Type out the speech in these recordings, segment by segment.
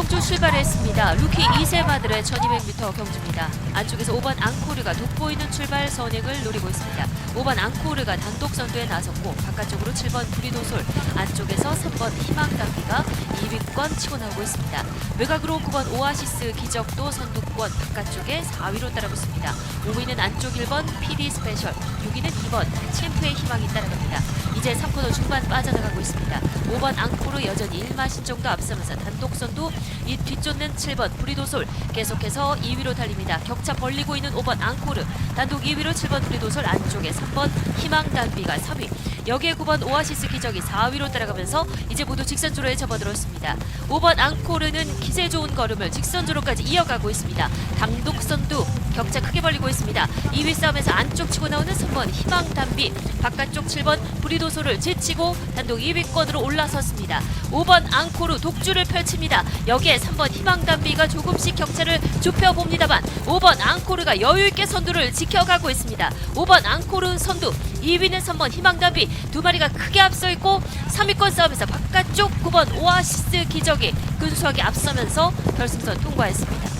이경주 출발했습니다. 루키 이세마들의 1200m 경주입니다. 안쪽에서 5번 앙코르가 돋보이는 출발 선행을 노리고 있습니다. 5번 앙코르가 단독 선두에 나섰고 바깥쪽으로 7번 브리도솔 안쪽에서 3번 희망단비가 2위권 치고 나오고 있습니다. 외곽으로 9번 오아시스 기적도 선두권 바깥쪽에 4위로 따라붙습니다. 5위는 안쪽 1번 PD 스페셜 6위는 2번 챔프의 희망이 따라갑니다. 이제 3코너 중반 빠져나가고 있습니다. 5번 앙코르 여전히 1마신 정도 앞서면서 단독 선두 이 뒤쫓는 7번 브리도솔 계속해서 2위로 달립니다. 격차 벌리고 있는 5번 앙코르 단독 2위로 7번 브리도솔 안쪽에 3번 희망단비가 3위 여기에 9번 오아시스 기적이 4위로 따라가면서 이제 모두 직선주로에 접어들었습니다. 5번 앙코르는 기세 좋은 걸음을 직선주로까지 이어가고 있습니다. 단독 선두 격차 크게 벌리고 있습니다. 2위 싸움에서 안쪽 치고 나오는 3번 희망단비 바깥쪽 7번 브리도 소를 제치고 단독 2위권으로 올라섰습니다. 5번 앙코르 독주를 펼칩니다. 여기에 3번 희망단비가 조금씩 격차를 좁혀봅니다만 5번 앙코르가 여유있게 선두를 지켜가고 있습니다. 5번 앙코르 선두 2위는 3번 희망단비 두 마리가 크게 앞서 있고 3위권 싸움에서 바깥쪽 9번 오아시스 기적이 근소하게 앞서면서 결승선 통과했습니다.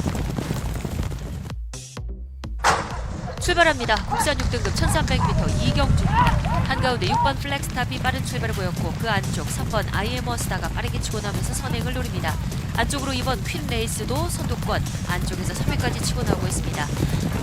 출발합니다. 국산 6등급 1300m 이경주입니다. 한가운데 6번 플렉스탑이 빠른 출발을 보였고 그 안쪽 3번 아이에머스다가 빠르게 치고 나면서 선행을 노립니다. 안쪽으로 2번 퀸 레이스도 선두권 안쪽에서 3위까지 치고 나오고 있습니다.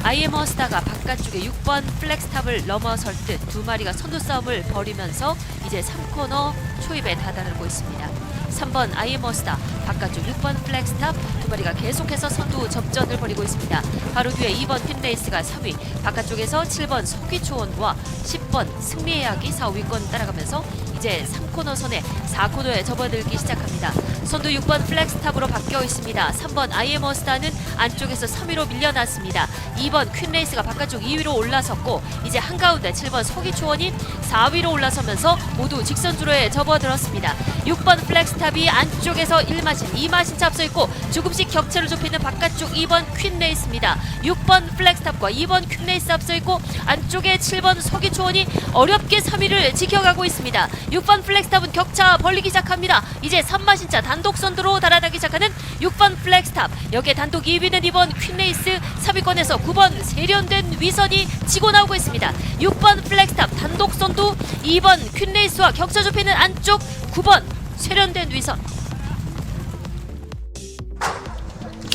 아이에머스다가 바깥쪽에 6번 플렉스탑을 넘어설 듯 두 마리가 선두 싸움을 벌이면서 이제 3코너 초입에 다다르고 있습니다. 3번 아이에머스다 바깥쪽 6번 플렉스탑 두 마리가 계속해서 선두 접전을 벌이고 있습니다. 바로 뒤에 2번 핀레이스가 3위 바깥쪽에서 7번 석귀초원과 10번 승리의 약이 4위권 따라가면서 이제 3코너 선에 4코너에 접어들기 시작합니다. 선두 6번 플렉스탑으로 바뀌어 있습니다. 3번 아이에머스다는 안쪽에서 3위로 밀려났습니다. 2번 퀸레이스가 바깥쪽 2위로 올라섰고 이제 한가운데 7번 서기초원이 4위로 올라서면서 모두 직선주로에 접어들었습니다. 6번 플렉스탑이 안쪽에서 1마신, 2마신 차 앞서 있고 조금씩 격차를 좁히는 바깥쪽 2번 퀸레이스입니다. 6번 플렉스탑과 2번 퀸레이스 앞서 있고 안쪽에 7번 서기초원이 어렵게 3위를 지켜가고 있습니다. 6번 플렉스탑은 격차 벌리기 시작합니다. 이제 3마신 차 단독 선두로 달아나기 시작하는 6번 플렉스탑. 여기에 단독 2위는 2번 퀸레이스 3위권에서 9번 세련된 위선이 치고 나오고 있습니다. 6번 플렉스탑 단독 선두 2번 퀸레이스와 격차 좁히는 안쪽 9번 세련된 위선.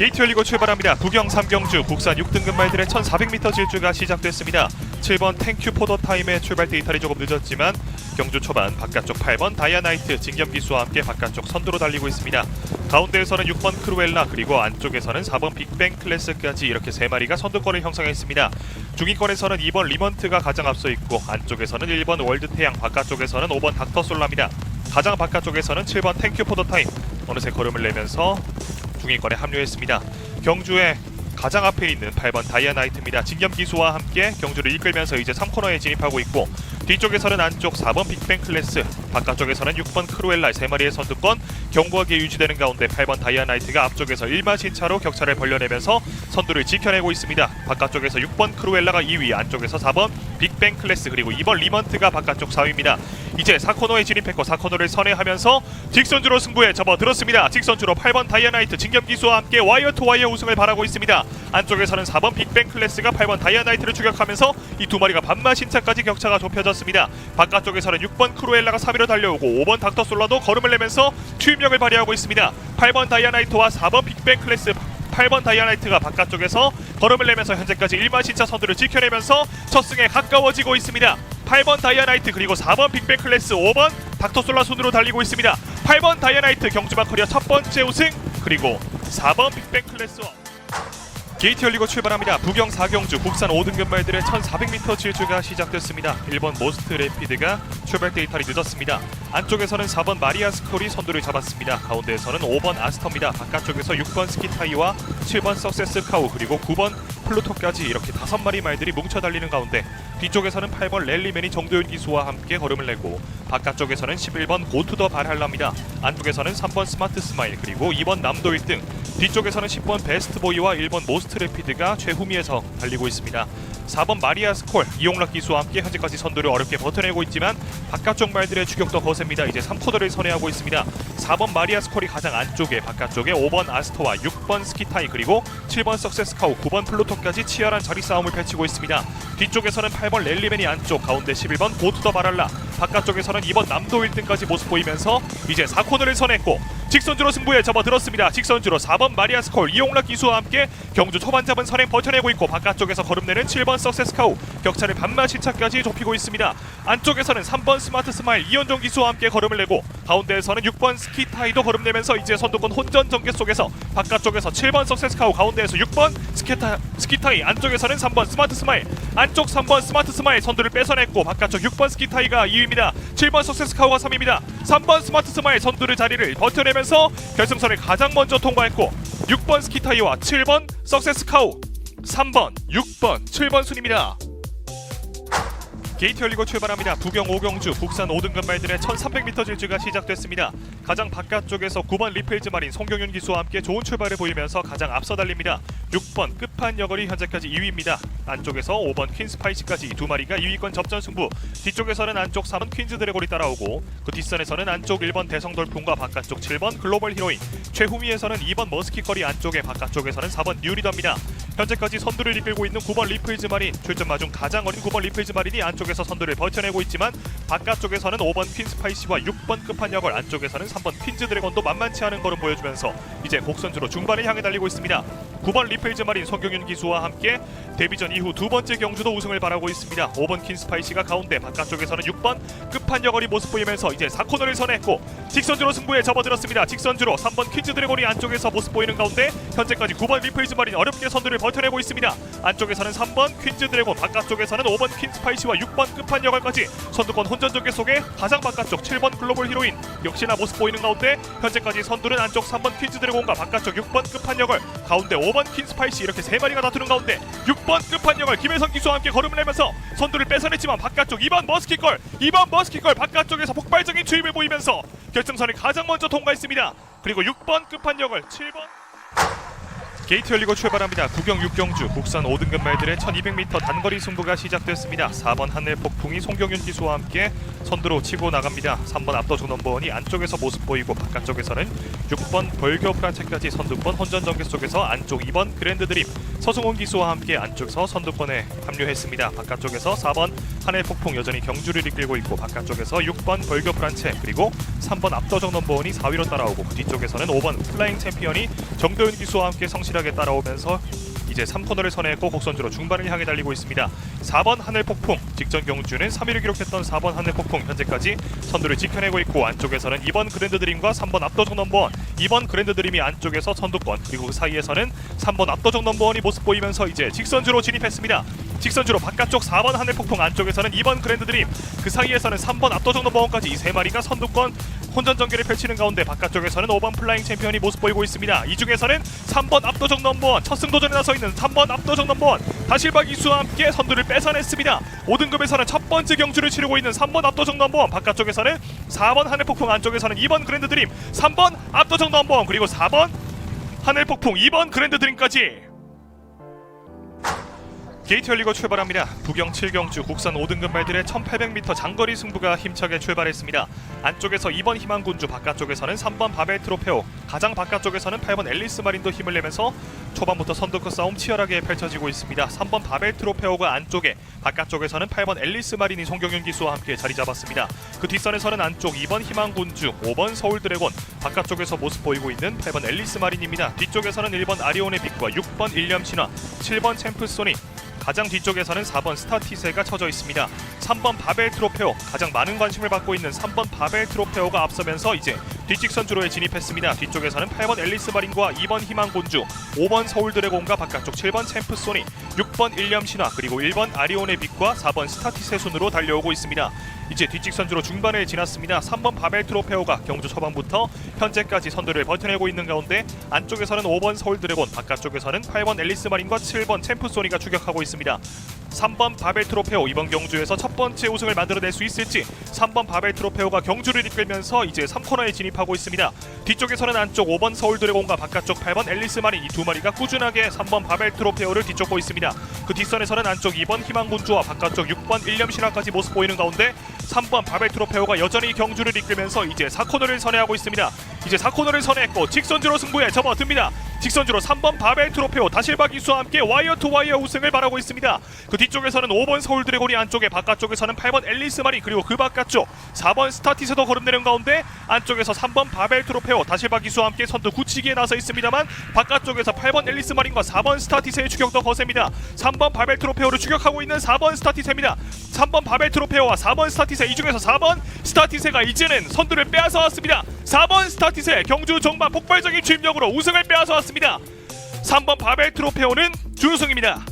게이트 열리고 출발합니다. 부경 3경주 국산 6등급 말들의 1400m 질주가 시작됐습니다. 7번 탱큐 포더 타임의 출발 데이터이 조금 늦었지만 경주 초반 바깥쪽 8번 다이아나이트 진겸 기수와 함께 바깥쪽 선두로 달리고 있습니다. 가운데에서는 6번 크루엘라 그리고 안쪽에서는 4번 빅뱅 클래스까지 이렇게 세 마리가 선두권을 형성했습니다. 중위권에서는 2번 리먼트가 가장 앞서 있고 안쪽에서는 1번 월드 태양 바깥쪽에서는 5번 닥터 솔라입니다. 가장 바깥쪽에서는 7번 탱큐 포더 타임 어느새 걸음을 내면서 중위권에 합류했습니다. 경주의 가장 앞에 있는 8번 다이아나이트입니다. 진겸 기수와 함께 경주를 이끌면서 이제 3코너에 진입하고 있고 뒤쪽에서는 안쪽 4번 빅뱅 클래스 바깥쪽에서는 6번 크루엘라 세 마리의 선두권 견고하게 유지되는 가운데 8번 다이아나이트가 앞쪽에서 1마신 차로 격차를 벌려내면서 선두를 지켜내고 있습니다. 바깥쪽에서 6번 크루엘라가 2위 안쪽에서 4번 빅뱅 클래스 그리고 2번 리먼트가 바깥쪽 4위입니다. 이제 4코너에 진입했고 4코너를 선회하면서 직선주로 승부에 접어들었습니다. 직선주로 8번 다이아나이트 진겸 기수와 함께 와이어 투 와이어 우승을 바라고 있습니다. 안쪽에서는 4번 빅뱅 클래스가 8번 다이아나이트를 추격하면서 이 두 마리가 반마신 차까지 격차가 좁혀졌습니다. 바깥쪽에서는 6번 크루엘라가 3위로 달려오고 5번 닥터 솔라도 걸음을 내면서 추임력을 발휘하고 있습니다. 8번 다이아나이트와 4번 빅뱅 클래스 8번 다이아나이트가 바깥쪽에서 걸음을 내면서 현재까지 1마신차 선두를 지켜내면서 첫 승에 가까워지고 있습니다. 8번 다이아나이트 그리고 4번 빅뱅 클래스 5번 닥터솔라 순으로 달리고 있습니다. 8번 다이아나이트 경주마 커리어 첫 번째 우승 그리고 4번 빅뱅 클래스 와 게이트 열리고 출발합니다. 부경 4경주 국산 5등급 말들의 1400m 질주가 시작됐습니다. 1번 모스트 레피드가 출발 데이터리 늦었습니다. 안쪽에서는 4번 마리아 스콜이 선두를 잡았습니다. 가운데에서는 5번 아스터입니다. 바깥쪽에서 6번 스키타이와 7번 석세스 카우 그리고 9번 플루토까지 이렇게 다섯 마리 말들이 뭉쳐 달리는 가운데 뒤쪽에서는 8번 랠리맨이 정도윤 기수와 함께 걸음을 내고 바깥쪽에서는 11번 고투더 발할라입니다. 안쪽에서는 3번 스마트 스마일 그리고 2번 남도 1등 뒤쪽에서는 10번 베스트 보이와 1번 모스트 레피드가 최후미에서 달리고 있습니다. 4번 마리아 스콜 이용락 기수와 함께 현재까지 선두를 어렵게 버텨내고 있지만 바깥쪽 말들의 추격도 거셉니다. 이제 3코너를 선회하고 있습니다. 4번 마리아 스콜이 가장 안쪽에 바깥쪽에 5번 아스토와 6번 스키타이 그리고 7번 석세스카우 9번 플루토까지 치열한 자리 싸움을 펼치고 있습니다. 뒤쪽에서는 8번 렐리맨이 안쪽 가운데 11번 고투더 바랄라 바깥쪽에서는 2번 남도 1등까지 모습 보이면서 이제 4코너를 선했고 직선주로 승부에 접어들었습니다. 직선주로 4번 마리아 스콜 이용락 기수와 함께 경주 초반 잡은 선행 버텨내고 있고 바깥쪽에서 거름내는 7번 석세스 카우 격차를 반만 시차까지 좁히고 있습니다. 안쪽에서는 3번 스마트 스마일 이현종 기수와 함께 걸음을 내고 가운데에서는 6번 스키타이도 걸음내면서 이제 선두권 혼전 전개 속에서 바깥쪽에서 7번 석세스 카우 가운데에서 6번 스키타, 스키타이 안쪽에서는 3번 스마트 스마일 안쪽 3번 스마트 스마일 선두를 뺏어냈고 바깥쪽 6번 스키타이가 2위입니다. 7번 석세스 카우가 3위입니다. 3번 스마트 스마일 선두를 자리를 버텨내면서 결승선을 가장 먼저 통과했고 6번 스키타이와 7번 석세스 카우 3번, 6번, 7번 순입니다. 게이트 열리고 출발합니다. 부경 오경주 국산 5등급 말들의 1300m 질주가 시작됐습니다. 가장 바깥쪽에서 9번 리필즈 마린 송경윤 기수와 함께 좋은 출발을 보이면서 가장 앞서 달립니다. 6번 끝판 여걸이 현재까지 2위입니다. 안쪽에서 5번 퀸 스 파이시까지 두 마리가 2위권 접전 승부. 뒤쪽에서는 안쪽 3번 퀸즈 드래곤이 따라오고 그 뒷선에서는 안쪽 1번 대성 돌풍과 바깥쪽 7번 글로벌 히로인. 최후미에서는 2번 머스키거리 안쪽에 바깥쪽에서는 4번 뉴리더입니다. 현재까지 선두를 이끌고 있는 9번 리플즈 마린 출전마 중 가장 어린 9번 리플즈 마린이 안쪽에서 선두를 버텨내고 있지만 바깥쪽에서는 5번 퀸 스파이시와 6번 끝판역을 안쪽에서는 3번 퀸즈 드래곤도 만만치 않은 걸음 보여주면서 이제 곡선주로 중반을 향해 달리고 있습니다. 9번 리플즈 마린 송경윤 기수와 함께 데뷔전 이후 두 번째 경주도 우승을 바라고 있습니다. 5번 퀸 스파이시가 가운데 바깥쪽에서는 6번 끝판역거리 모습 보이면서 이제 4코너를 선했고 직선주로 승부에 접어들었습니다. 직선주로 3번 퀸즈 드래곤이 안쪽에서 모습 보이는 가운데 현재까지 9번 리플즈 마린 어렵게 선두를 버텨내고 있습니다. 안쪽에서는 3번 퀸즈 드래곤 바깥쪽에서는 5번 퀸 스파이시와 6번 끝판역까지 선두권 혼전 전개 속에 가장 바깥쪽 7번 글로벌 히로인 역시나 모습 보이는 가운데 현재까지 선두는 안쪽 3번 퀸즈 드래곤과 바깥쪽 6번 끝판역을 가운데 5번 퀸 스파이시 이렇게 세 마리가 다투는 가운데 6번 끝판역을 김혜성 기수와 함께 걸음을 내면서 선두를 뺏어냈지만 바깥쪽 2번 머스키걸 2번 머스키걸 바깥쪽에서 폭발적인 추임을 보이면서 결승선을 가장 먼저 통과했습니다. 그리고 6번 끝판역을 7번 게이트 열리고 출발합니다. 구경 6경주 국산 5등급 말들의 1200m 단거리 승부가 시작됐습니다. 4번 하늘 폭풍이 송경윤 기수와 함께 선두로 치고 나갑니다. 3번 압도적 넘버원이 안쪽에서 모습 보이고 바깥쪽에서는 6번 벌교 프란체까지 선두권 혼전 전개 속에서 안쪽 2번 그랜드 드림 서승훈 기수와 함께 안쪽에서 선두권에 합류했습니다. 바깥쪽에서 4번 하늘 폭풍 여전히 경주를 이끌고 있고 바깥쪽에서 6번 벌교 프란체 그리고 3번 압도적 넘버원이 4위로 따라오고 그 뒤쪽에서는 5번 플라잉 챔피언이 정도윤 기수와 함께 성 실하게 따라오면서 이제 3코너를 선회했고 곡선주로 중반을 향해 달리고 있습니다. 4번 하늘 폭풍 직전 경주는 3위를 기록했던 4번 하늘 폭풍 현재까지 선두를 지켜내고 있고 안쪽에서는 2번 그랜드 드림과 3번 압도적 넘버원 2번 그랜드 드림이 안쪽에서 선두권 그리고 그 사이에서는 3번 압도적 넘버원이 모습 보이면서 이제 직선주로 진입했습니다. 직선주로 바깥쪽 4번 하늘 폭풍 안쪽에서는 2번 그랜드 드림 그 사이에서는 3번 압도적 넘버원까지 이 세 마리가 선두권 혼전 전개를 펼치는 가운데 바깥쪽에서는 5번 플라잉 챔피언이 모습 보이고 있습니다. 이 중에서는 3번 압도적 넘버원 첫 승도전에 나서 있는 3번 압도적 넘버원 다실박 이수와 함께 선두를 뺏어냈습니다. 5등급에서는 첫 번째 경주를 치르고 있는 3번 압도적 넘버원 바깥쪽에서는 4번 하늘폭풍 안쪽에서는 2번 그랜드 드림 3번 압도적 넘버원 그리고 4번 하늘폭풍 2번 그랜드 드림까지 게이트 열리고 출발합니다. 부경 7경주 국산 5등급 말들의 1800m 장거리 승부가 힘차게 출발했습니다. 안쪽에서 2번 희망군주, 바깥쪽에서는 3번 바벨 트로페오, 가장 바깥쪽에서는 8번 앨리스 마린도 힘을 내면서 초반부터 선두권 싸움 치열하게 펼쳐지고 있습니다. 3번 바벨 트로페오가 안쪽에, 바깥쪽에서는 8번 앨리스 마린이 송경윤 기수와 함께 자리 잡았습니다. 그 뒷선에서는 안쪽 2번 희망군주, 5번 서울 드래곤, 바깥쪽에서 모습 보이고 있는 8번 앨리스 마린입니다. 뒤쪽에서는 1번 아리온의 빛과 6번 일념 신화, 7번 챔프 소니, 가장 뒤쪽에서는 4번 스타티세가 쳐져 있습니다. 3번 바벨 트로페오 가장 많은 관심을 받고 있는 3번 바벨 트로페오가 앞서면서 이제 뒷직선 주로에 진입했습니다. 뒤쪽에서는 8번 앨리스 마린과 2번 희망 곤주, 5번 서울 드래곤과 바깥쪽 7번 챔프 소니, 6번 일념 신화 그리고 1번 아리온의 빛과 4번 스타티세 순으로 달려오고 있습니다. 이제 뒷직 선주로 중반에 지났습니다. 3번 바벨 트로페오가 경주 초반부터 현재까지 선두를 버텨내고 있는 가운데 안쪽에서는 5번 서울 드래곤, 바깥쪽에서는 8번 앨리스 마린과 7번 챔프 소니가 추격하고 있습니다. 3번 바벨 트로페오 이번 경주에서 첫 번째 우승을 만들어낼 수 있을지 3번 바벨 트로페오가 경주를 이끌면서 이제 3코너에 진입하고 있습니다. 뒤쪽에서는 안쪽 5번 서울 드래곤과 바깥쪽 8번 앨리스 마린 이 두 마리가 꾸준하게 3번 바벨 트로페오를 뒤쫓고 있습니다. 그 뒷선에서는 안쪽 2번 희망군주와 바깥쪽 6번 일념 신화까지 모습 보이는 가운데 3번 바벨 트로페오가 여전히 경주를 이끌면서 이제 4코너를 선회하고 있습니다. 이제 4코너를 선회했고 직선주로 승부에 접어듭니다. 직선주로 3번 바벨 트로페오 다실바 기수와 함께 와이어 투 와이어 우승을 바라고 있습니다. 그 뒤쪽에서는 5번 서울 드래곤이 안쪽에 바깥쪽에서는 8번 앨리스 마리 그리고 그 바깥쪽 4번 스타티스도 거름내는 가운데 안쪽에서 3번 바벨 트로페오 다실바 기수와 함께 선두 굳히기에 나서 있습니다만 바깥쪽에서 8번 앨리스 마린과 4번 스타티스의 추격도 거셉니다. 3번 바벨 트로페오를 추격하고 있는 4번 스타티세입니다. 3번 바벨 트로페오와 4번 스타티세 이 중에서 4번 스타티세가 이제는 선두를 빼앗아 왔습니다. 4번 스타티세 경주 종반 폭발적인 주임력으로 우승을 빼앗아 왔습니다. 3번 바벨 트로페오는 준우승입니다.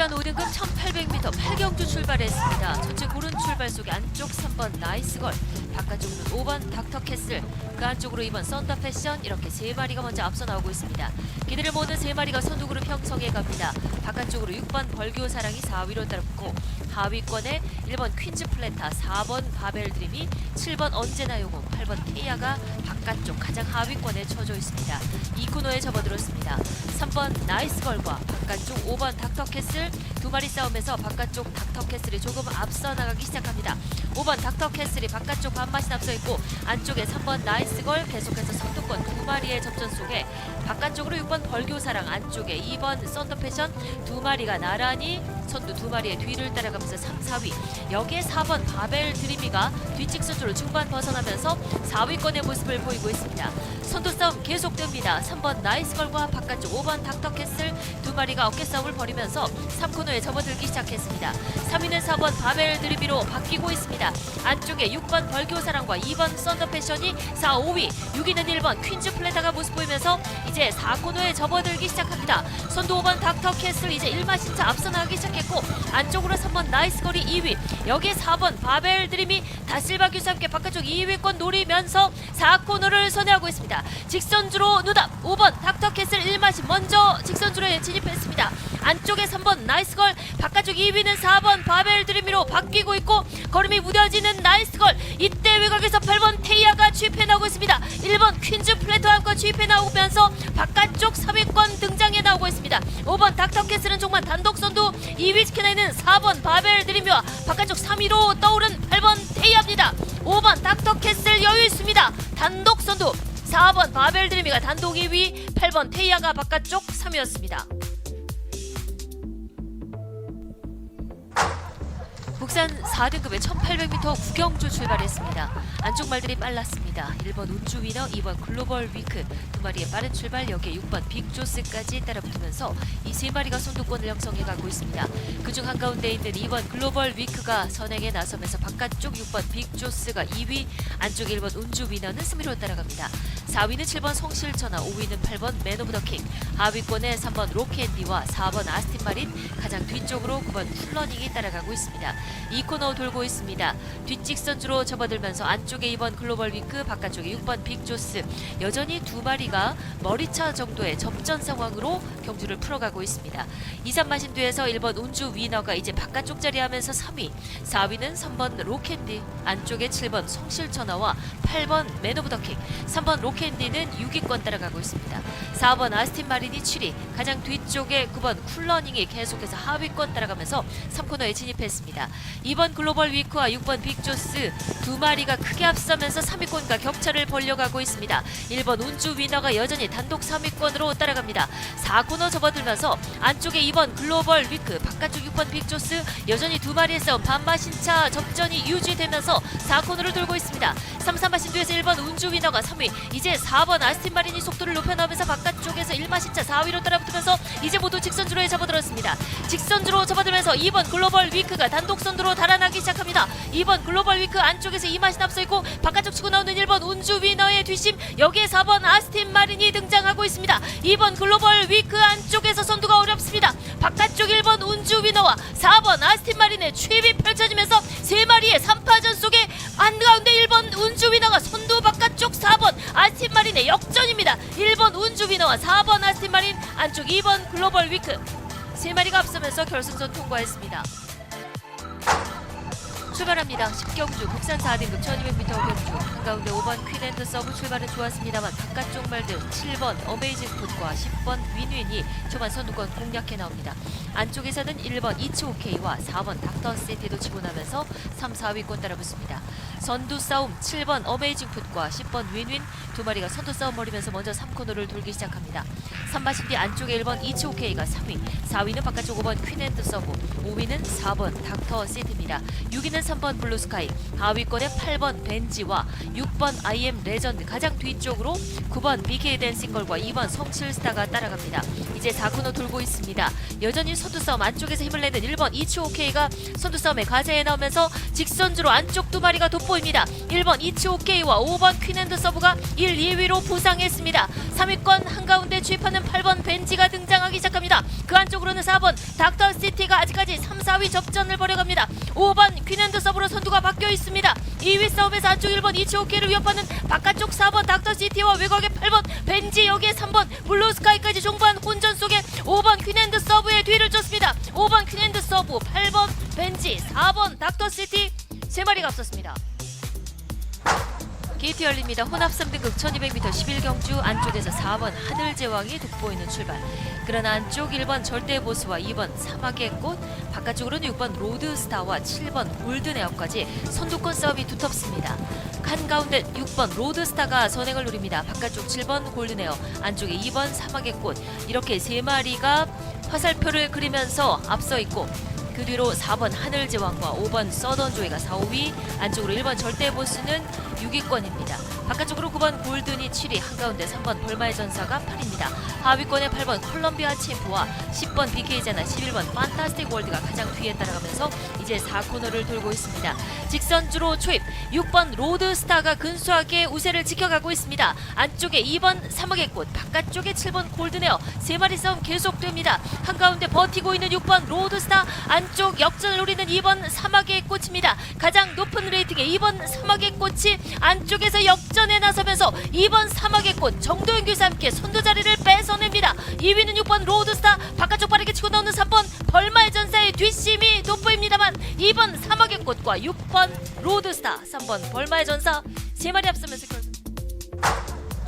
국산 5등급 1800m 8경주 출발했습니다. 전체 고른 출발 속에 안쪽 3번 나이스걸, 바깥쪽으로는 5번 닥터캐슬, 그 안쪽으로 2번 썬더 패션 이렇게 세 마리가 먼저 앞서 나오고 있습니다. 기대를 모는 세 마리가 선두 그룹 형성해 갑니다. 바깥쪽으로 6번 벌교 사랑이 4위로 따랐고 하위권에 1번 퀸즈 플래타, 4번 바벨 드림이 7번 언제나 요고, 8번 테이아가 바깥쪽 가장 하위권에 쳐져 있습니다. 이 코너에 접어들었습니다. 3번 나이스걸과 바깥쪽 5번 닥터캐슬 두 마리 싸움에서 바깥쪽 닥터 캐슬이 조금 앞서 나가기 시작합니다. 5번 닥터 캐슬이 바깥쪽 반맛이 앞서 있고 안쪽에 3번 나이스걸 계속해서 선두권 두 마리의 접전 속에 바깥쪽으로 6번 벌교사랑 안쪽에 2번 썬더패션 두 마리가 나란히 선두 두 마리의 뒤를 따라가면서 3, 4위 여기에 4번 바벨 드리미가 뒷직선주로 중반 벗어나면서 4위권의 모습을 보이고 있습니다. 선두 싸움 계속됩니다. 3번 나이스걸과 바깥쪽 5번 닥터캐슬 두 마리가 어깨 싸움을 벌이면서 3코너에 접어들기 시작했습니다. 3위는 4번 바벨 드리미로 바뀌고 있습니다. 안쪽에 6번 벌교사랑과 2번 썬더패션이 4, 5위 6위는 1번 퀸즈 플레다가 모습 보이면서 이제 4코너에 접어들기 시작합니다. 선두 5번 닥터캐슬 이제 1마신차 앞서 나가기 시작했고 안쪽으로 3번 나이스걸이 2위 여기에 4번 바벨 드림이 다실바 교수와 함께 바깥쪽 2위권 노리면서 4코너를 선회하고 있습니다. 직선주로 누답 5번 닥터캐슬 1마신 먼저 직선주로에 진입했습니다. 안쪽에 3번 나이스걸 바깥쪽 2위는 4번 바벨 드림이로 바뀌고 있고 걸음이 무뎌지는 나이스걸 이때 외곽에서 8번 테이아가 취입해 나오고 있습니다. 1번 퀸즈 플래터와 함께 취입해 나오면서 바깥쪽 3위권 등장해 나오고 있습니다. 5번 닥터캐슬은 종만 단독 선두 2위 지켜내 있는 4번 바벨 드림이와 바깥쪽 3위로 떠오른 8번 테이아입니다. 5번 닥터캐슬 여유 있습니다. 단독 선두 4번 바벨 드림이가 단독 2위 8번 테이아가 바깥쪽 3위였습니다. 국산 4등급의 1800m 구경주 출발했습니다. 안쪽 말들이 빨랐습니다. 1번 운주 위너, 2번 글로벌 위크 두 마리의 빠른 출발 여기에 6번 빅조스까지 따라붙으면서 이 세 마리가 선두권을 형성해 가고 있습니다. 그중 한가운데 있는 2번 글로벌 위크가 선행에 나서면서 바깥쪽 6번 빅조스가 2위, 안쪽 1번 운주 위너는 승리로 따라갑니다. 4위는 7번 성실천하, 5위는 8번 맨 오브 더 킹, 하위권에 3번 로켓디와 4번 아스틴 마린, 가장 뒤쪽으로 9번 쿨러닝이 따라가고 있습니다. 이 코너 돌고 있습니다. 뒷직선주로 접어들면서 안쪽에 2번 글로벌 위크, 바깥쪽에 6번 빅조스. 여전히 두 마리가 머리차 정도의 접전 상황으로 경주를 풀어가고 있습니다. 2, 3마신 뒤에서 1번 운주 위너가 이제 바깥쪽 자리하면서 3위, 4위는 3번 로캔디, 안쪽에 7번 성실천하와 8번 맨 오브 더 킹, 3번 로캔디는 6위권 따라가고 있습니다. 4번 아스틴 마린이 7위, 가장 뒤쪽에 9번 쿨러닝이 계속해서 하위권 따라가면서 3코너에 진입했습니다. 2번 글로벌 위크와 6번 빅조스 두 마리가 크게 앞서면서 3위권과 격차를 벌려가고 있습니다. 1번 운주 위너가 여전히 단독 3위권으로 따라갑니다. 4코너 접어들면서 안쪽에 2번 글로벌 위크, 바깥쪽 6번 빅조스 여전히 두 마리의 싸움 반마신차 접전이 유지되면서 4코너를 돌고 있습니다. 3, 3마신 뒤에서 1번 운주 위너가 3위, 이제 4번 아스틴 마린이 속도를 높여나오면서 바깥쪽에서 1마신차 4위로 따라붙으면서 이제 모두 직선주로에 접어들었습니다. 직선주로 접어들면서 2번 글로벌 위크가 단독 선 두로 달아나기 시작합니다. 2번 글로벌 위크 안쪽에서 이마신 앞서 있고 바깥쪽 치고 나오는 1번 운주 위너의 뒷심 여기에 4번 아스틴 마린이 등장하고 있습니다. 2번 글로벌 위크 안쪽에서 선두가 어렵습니다. 바깥쪽 1번 운주 위너와 4번 아스틴 마린의 추입이 펼쳐지면서 세 마리의 3파전 속에 한가운데 1번 운주 위너가 선두 바깥쪽 4번 아스틴 마린의 역전입니다. 1번 운주 위너와 4번 아스틴 마린 안쪽 2번 글로벌 위크 세 마리가 앞서면서 결승선 통과했습니다. 출발합니다. 10경주 국산 4등급 1200m 경주 한가운데 5번 퀸앤드 서브 출발은 좋았습니다만 바깥쪽 말들 7번 어메이징 풋과 10번 윈윈이 초반 선두권 공략해 나옵니다. 안쪽에서는 1번 이츠오케이와 4번 닥터 시티도 치고 나면서 3, 4위권 따라붙습니다. 선두 싸움 7번 어메이징 풋과 10번 윈윈 두 마리가 선두 싸움 벌이면서 먼저 3코너를 돌기 시작합니다. 3마신 뒤 안쪽에 1번 이츠오케이가 3위, 4위는 바깥쪽 5번 퀸앤드 서브, 5위는 4번 닥터 시티입니다. 6위는 3번 블루스카이, 하위권에 8번 벤지와 6번 IM 레전드 가장 뒤쪽으로 9번 BK 댄싱걸과 2번 성실스타가 따라갑니다. 이제 4코너 돌고 있습니다. 여전히 선두 싸움 안쪽에서 힘을 내는 1번 이츠오케이가 선두 싸움에 가세에 나오면서 직선주로 안쪽 두 마리가 돋보입니다. 1번 이츠오케이와 5번 퀸앤드 서브가 1, 2위로 부상했습니다. 3위권 한가운데 주입하는 8번 벤지가 등장하기 시작합니다. 그 안쪽으로는 4번 닥터 시티가 아직까지 3, 4위 접전을 벌여갑니다. 5번 퀸앤드 서브로 선두가 바뀌어 있습니다. 2위 싸움에서 안쪽 1번 이츠오케이를 위협하는 바깥쪽 4번 닥터 시티와 외곽의 8번 벤지 여기에 3번 블루스카이까지 종반 혼전 속에 5번 퀸앤드 서브의 뒤를 쫓습니다. 5번 퀸앤드 서브, 8번 벤지, 4번 닥터 시티 세 마리가 앞섰습니다. 게이트 열립니다. 혼합 3등급 1200m 11경주 안쪽에서 4번 하늘제왕이 돋보이는 출발. 그러나 안쪽 1번 절대보스와 2번 사막의 꽃, 바깥쪽으로는 6번 로드스타와 7번 골든에어까지 선두권 싸움이 두텁습니다. 한가운데 6번 로드스타가 선행을 노립니다. 바깥쪽 7번 골든에어, 안쪽에 2번 사막의 꽃 이렇게 세 마리가 화살표를 그리면서 앞서 있고 그 뒤로 4번 하늘제왕과 5번 서던조이가 4, 5위 안쪽으로 1번 절대보스는 6위권입니다. 바깥쪽으로 9번 골든이 7위 한가운데 3번 벌마의 전사가 8위입니다. 하위권에 8번 콜롬비아 챔프와 10번 BK제나 11번 판타스틱 월드가 가장 뒤에 따라가면서 이제 4코너를 돌고 있습니다. 직선주로 초입 6번 로드스타가 근소하게 우세를 지켜가고 있습니다. 안쪽에 2번 사막의 꽃 바깥쪽에 7번 골든에어 세 마리 싸움 계속됩니다. 한가운데 버티고 있는 6번 로드스타 안쪽 역전을 노리는 2번 사막의 꽃입니다. 가장 높은 레이팅의 2번 사막의 꽃이 안쪽에서 역전에 나서면서 2번 사막의 꽃 정도현 교사 함께 선두 자리를 뺏어냅니다. 2위는 6번 로드스타 바깥쪽 빠르게 치고 나오는 3번 벌마의 전사의 뒷심이 돋보입니다만 2번 사막의 꽃과 6번 로드스타 3번 벌마의 전사 세 마리 앞서면서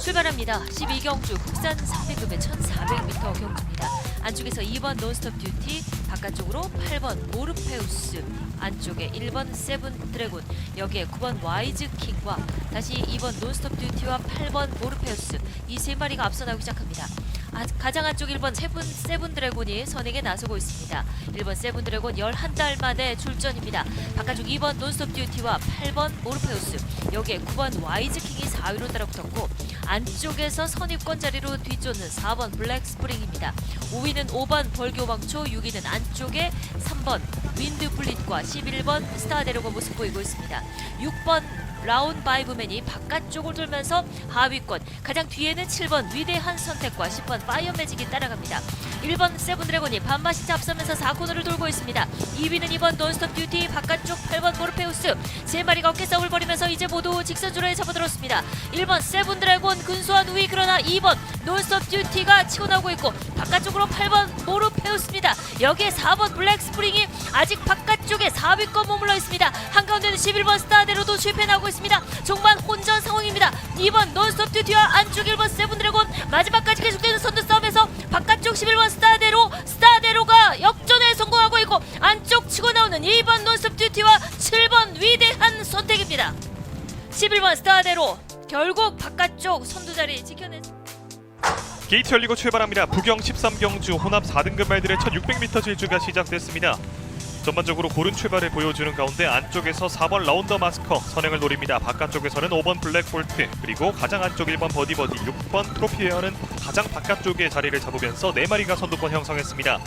출발합니다. 12경주 국산 300급의 1400m 경주입니다. 안쪽에서 2번 논스톱 듀티, 바깥쪽으로 8번 모르페우스, 안쪽에 1번 세븐 드래곤, 여기에 9번 와이즈 킹과 다시 2번 논스톱 듀티와 8번 모르페우스 이 세 마리가 앞서 나오기 시작합니다. 아, 가장 안쪽 1번 세븐, 세븐 드래곤이 선행에 나서고 있습니다. 1번 세븐 드래곤 11달 만에 출전입니다. 바깥쪽 2번 논스톱 듀티와 8번 모르페우스 여기에 9번 와이즈 킹이 4위로 따라붙었고 안쪽에서 선입권 자리로 뒤쫓는 4번 블랙 스프링입니다. 5위는 5번 벌교방초, 6위는 안쪽에 3번 윈드 플릿과 11번 스타데로가 모습 보이고 있습니다. 6번 라운 바이브맨이 바깥쪽을 돌면서 하위권 가장 뒤에는 7번 위대한 선택과 10번 파이어 매직이 따라갑니다. 1번 세븐드래곤이 반바시차 앞서면서 4코너를 돌고 있습니다. 2위는 2번 논스톱 듀티 바깥쪽 8번 모르페우스 세 마리가 어깨 싸움을 벌이면서 이제 모두 직선주로에 접어들었습니다. 1번 세븐드래곤 근소한 우위 그러나 2번 논스톱 듀티가 치고 나오고 있고 바깥쪽으로 8번 모르페우스입니다. 여기에 4번 블랙 스프링이 아직 바깥쪽에 4위권 머물러 있습니다. 한가운데는 11번 스타데로도 실패 나오고 있습니다. 종반 혼전 상황입니다. 2번 논스톱 듀티와 안쪽 1번 세븐드래곤 마지막까지 계속되는 선두 싸움에서 바깥쪽 11번 스타데로 스타데로가 역전에 성공하고 있고 안쪽 치고 나오는 2번 논스톱 듀티와 7번 위대한 선택입니다. 11번 스타데로 결국 바깥쪽 선두 자리 지켜냈습니다. 게이트 열리고 출발합니다. 부경 13경주 혼합 4등급 말들의 1600m 질주가 시작됐습니다. 전반적으로 고른 출발을 보여주는 가운데 안쪽에서 4번 라운더 마스커 선행을 노립니다. 바깥쪽에서는 5번 블랙볼트 그리고 가장 안쪽 1번 버디버디 6번 트로피웨어는 가장 바깥쪽에 자리를 잡으면서 4마리가 선두권 형성했습니다.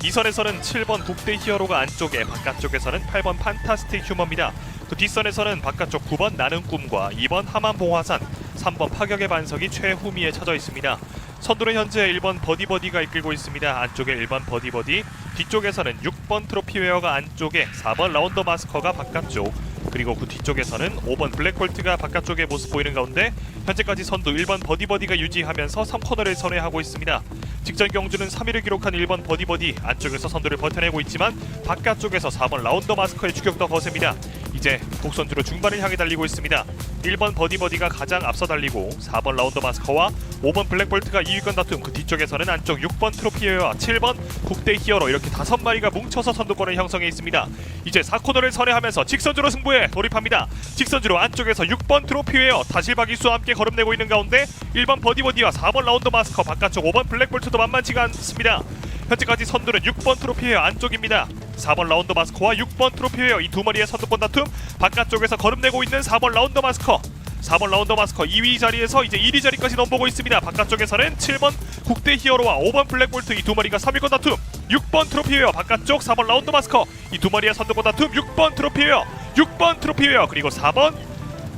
2선에서는 7번 국대 히어로가 안쪽에 바깥쪽에서는 8번 판타스틱 휴머입니다. 그 뒷선에서는 바깥쪽 9번 나는 꿈과 2번 하만 봉화산 3번 파격의 반석이 최후미에 쳐져 있습니다. 선두는 현재 1번 버디버디가 이끌고 있습니다. 안쪽에 1번 버디버디, 뒤쪽에서는 6번 트로피웨어가 안쪽에 4번 라운더 마스커가 바깥쪽, 그리고 그 뒤쪽에서는 5번 블랙볼트가 바깥쪽에 모습 보이는 가운데 현재까지 선두 1번 버디버디가 유지하면서 3코너를 선회하고 있습니다. 직전 경주는 3위를 기록한 1번 버디버디 안쪽에서 선두를 버텨내고 있지만 바깥쪽에서 4번 라운더 마스커의 추격도 거셉니다. 이제 곡선주로 중반을 향해 달리고 있습니다. 1번 버디버디가 가장 앞서 달리고 4번 라운더 마스커와 5번 블랙볼트가 2위권 다툼 그 뒤쪽에서는 안쪽 6번 트로피어와 7번 국대 히어로 이렇게 다섯 마리가 뭉쳐서 선두권을 형성해 있습니다. 이제 4코너를 선회하면서 직선주로 승부에 돌입합니다. 직선주로 안쪽에서 6번 트로피웨어 다실박 이수와 함께 걸음내고 있는 가운데 1번 버디버디와 4번 라운더 마스커 바깥쪽 5번 블랙볼트도 만만치가 않습니다. 현재까지 선두는 6번 트로피웨어 안쪽입니다. 4번 라운더 마스커와 6번 트로피웨어 이 두 마리의 선두권 다툼 바깥쪽에서 걸음내고 있는 4번 라운더 마스커. 4번 라운더 마스커 2위 자리에서 이제 1위 자리까지 넘보고 있습니다. 바깥쪽에서는 7번 국대 히어로와 5번 블랙볼트 이 두 마리가 3위권 다툼. 6번 트로피웨어 바깥쪽 4번 라운더 마스커 이 두 마리의 선두권 다툼 6번 트로피웨어 6번 트로피웨어 그리고 4번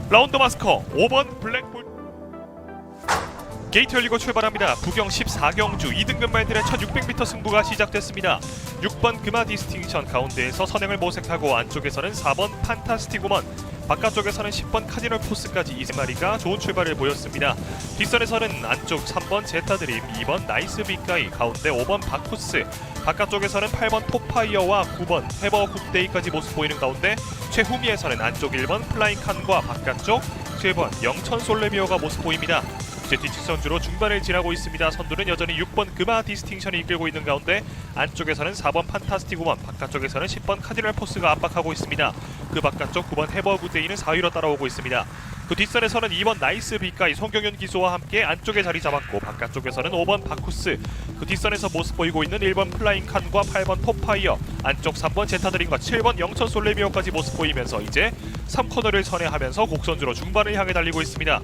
라운더 마스커 5번 블랙볼트 게이트 열리고 출발합니다. 부경 14경주 2등급 말들의 1600m 승부가 시작됐습니다. 6번 금화 디스팅션 가운데에서 선행을 모색하고 안쪽에서는 4번 판타스틱 우먼 바깥쪽에서는 10번 카디널 포스까지 이즈마리가 좋은 출발을 보였습니다. 뒷선에서는 안쪽 3번 제타 드림, 2번 나이스 빅가이, 가운데 5번 바쿠스, 바깥쪽에서는 8번 토파이어와 9번 헤버 국데이까지 모습 보이는 가운데 최후미에서는 안쪽 1번 플라잉 칸과 바깥쪽 7번 영천 솔레미오가 모습 보입니다. 이제 뒤측 선주로 중반을 지나고 있습니다. 선두는 여전히 6번 금화 디스팅션이 이끌고 있는 가운데 안쪽에서는 4번 판타스틱 우먼, 바깥쪽에서는 10번 카디널 포스가 압박하고 있습니다. 그 바깥쪽 9번 해버 구데이는 4위로 따라오고 있습니다. 그 뒷선에서는 2번 나이스 비가이 송경현 기수와 함께 안쪽에 자리 잡았고 바깥쪽에서는 5번 바쿠스 그 뒷선에서 모습 보이고 있는 1번 플라잉 칸과 8번 톱파이어 안쪽 3번 제타드림과 7번 영천 솔레미오까지 모습 보이면서 이제 3코너를 선회하면서 곡선주로 중반을 향해 달리고 있습니다.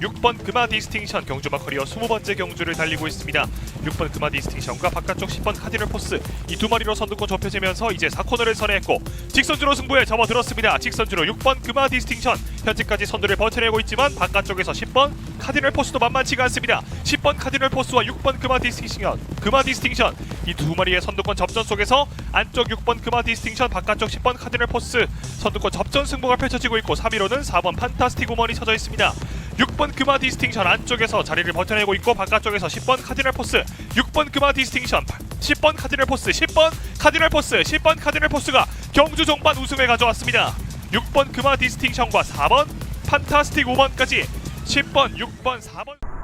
6번 금화 디스팅션 경주마 커리어 20번째 경주를 달리고 있습니다. 6번 금화 디스팅션과 바깥쪽 10번 카디널 포스 이 두 마리로 선두권 좁혀지면서 이제 4코너를 선회했고 직선주로 승부에 접어들었습니다. 직선주로 6번 금화 디스팅션 현재까지 선두를 버텨내고 있지만 바깥쪽에서 10번 카디널 포스도 만만치가 않습니다. 10번 카디널 포스와 6번 금화 디스팅션 금화 디스팅션 이 두 마리의 선두권 접전 속에서 안쪽 6번 금화 디스팅션 바깥쪽 10번 카디널 포스 선두권 접전 승부가 펼쳐지고 있고 3위로는 4번 판타스틱 우먼이 쳐져 있습니다. 6번 금화 디스팅션 안쪽에서 자리를 버텨내고 있고 바깥쪽에서 10번 카디널 포스 6번 금화 디스팅션 10번 카디널 포스 10번 카디널 포스 10번 카디널 포스가 경주 종반 우승을 가져왔습니다. 6번 금화 디스팅션과 4번 판타스틱 5번까지 10번 6번 4번